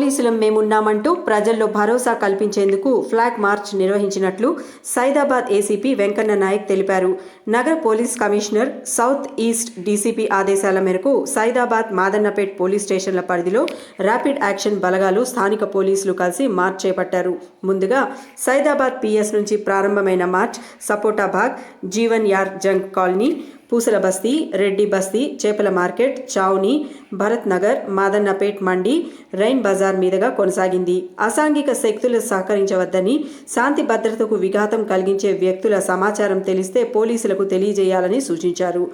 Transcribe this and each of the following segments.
పోలీసులం మేమున్నామంటూ ప్రజల్లో భరోసా కల్పించేందుకు flag March నిర్వహించినట్లు సైదాబాద్ ఏసీపీ వెంకన్న నాయక్ తెలిపారు. నగర police commissioner south east DCP ఆదేశాల మేరకు సైదాబాద్ మాదన్నపేట్ పోలీస్ స్టేషన్ల పరిధిలో ర్యాపిడ్ యాక్షన్ బలగాలు స్థానిక పోలీసులు కలిసి మార్చ్ చేపట్టారు. ముందుగా సైదాబాద్ పిఎస్ నుంచి ప్రారంభమైన మార్చ్ సపోటాబాగ్ జీవన్ యార్ జంగ్ కాలనీ పూసల బస్తీ రెడ్డి బస్తీ చేపల మార్కెట్ చావుని భరత్ నగర్ మాదన్నపేట్ మండి రైన్ బజార్ మీదుగా కొనసాగింది. అసాంఘిక శక్తులు సహకరించవద్దని శాంతి భద్రతకు విఘాతం కలిగించే వ్యక్తుల సమాచారం తెలిస్తే పోలీసులకు తెలియజేయాలని సూచించారు.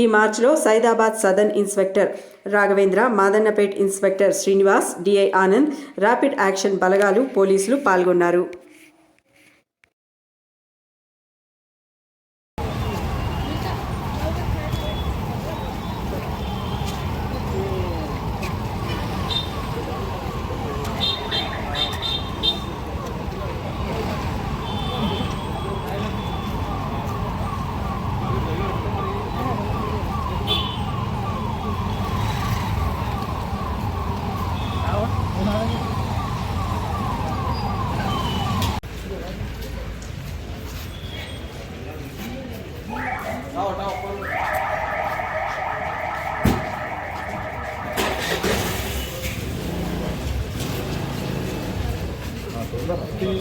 ఈ మార్చ్లో Saidabad southern inspector Raghavendra Madannapet inspector Srinivas DI Anand rapid action బలగాలు పోలీసులు పాల్గొన్నారు.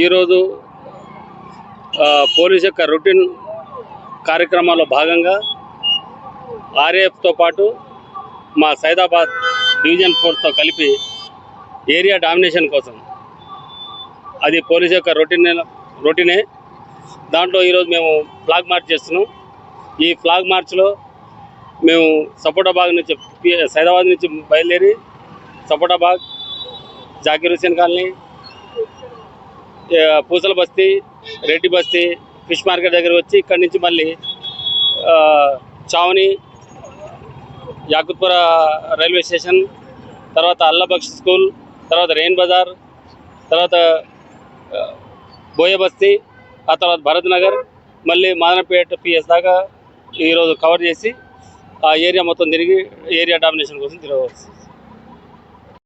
ఈరోజు పోలీస్ యొక్క రొటీన్ కార్యక్రమాల్లో భాగంగా ఆర్ఏఎఫ్తో పాటు మా సైదాబాద్ డివిజన్ ఫోర్స్తో కలిపి ఏరియా డామినేషన్ కోసం అది పోలీస్ యొక్క రొటీన్ రొటీనే. దాంట్లో ఈరోజు మేము ఫ్లాగ్ మార్చ్ చేస్తున్నాం. ఈ ఫ్లాగ్ మార్చ్లో మేము సపోటాబాగ్ నుంచి సైదాబాద్ నుంచి బయలుదేరి సపోటాబాగ్ జాకీర్ హుసేన్ కాలనీ పూసల బస్తీ రెడ్డి బస్తీ ఫిష్ మార్కెట్ దగ్గర వచ్చి ఇక్కడి నుంచి మళ్ళీ చావని యాకుత్పుర రైల్వే స్టేషన్ తర్వాత అల్లబక్ష్ స్కూల్ తర్వాత రెయిన్ బజార్ తర్వాత బోయబస్తీ ఆ తర్వాత భరత్ నగర్ మళ్ళీ మాదనపేట పిఎస్ దాకా ఈరోజు కవర్ చేసి ఆ ఏరియా మొత్తం తిరిగి ఏరియా డామినేషన్ కోసం తిరగవచ్చు.